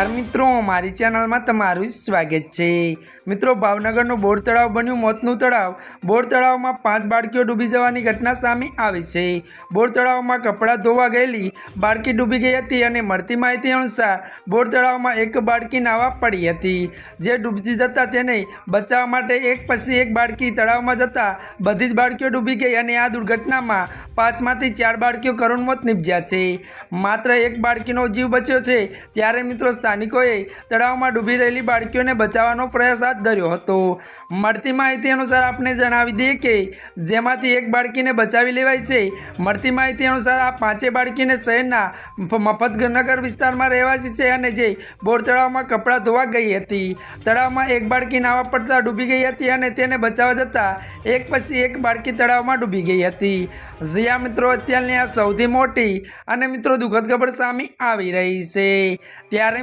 નમસ્કાર મિત્રો, મારી ચેનલમાં તમારું સ્વાગત છે. મિત્રો, ભાવનગરનું બોર તળાવ બન્યું મોતનું તળાવ. બોર તળાવમાં પાંચ બાળકીઓ ડૂબી જવાની ઘટના સામે આવી છે. બોર તળાવમાં કપડાં ધોવા ગયેલી બાળકી ડૂબી ગઈ હતી અને મળતી માહિતી અનુસાર બોર તળાવમાં એક બાળકી નાવા પડી હતી. જે ડૂબી જતા તેને બચાવવા માટે એક પછી એક બાળકી તળાવમાં જતા બધી જ બાળકીઓ ડૂબી ગઈ અને આ દુર્ઘટનામાં પાંચમાંથી ચાર બાળકીઓ કરુણ મોત નીપજ્યા છે. માત્ર એક બાળકીનો જીવ બચ્યો છે. ત્યારે મિત્રો સ્થાનિકોએ તળાવમાં ડૂબી રહેલી બાળકીઓને બચાવવાનો પ્રયાસ હાથ ધર્યો હતો. મળતી માહિતી અનુસાર આપને જણાવી દઈએ કે જેમાંથી એક બાળકીને બચાવી લેવાય છે. મળતી માહિતી અનુસાર આ પાંચે બાળકીને શહેરના મફતનગર વિસ્તારમાં રહેવાસી છે અને જે બોર તળાવમાં કપડાં ધોવા ગઈ હતી. તળાવમાં એક બાળકી નાવા પડતા ડૂબી ગઈ હતી અને તેને બચાવવા જતાં એક પછી એક બાળકી તળાવમાં ડૂબી ગઈ હતી. જ્યાં મિત્રો, અત્યારની આ સૌથી મોટી અને મિત્રો દુઃખદ ખબર સામે આવી રહી છે. ત્યારે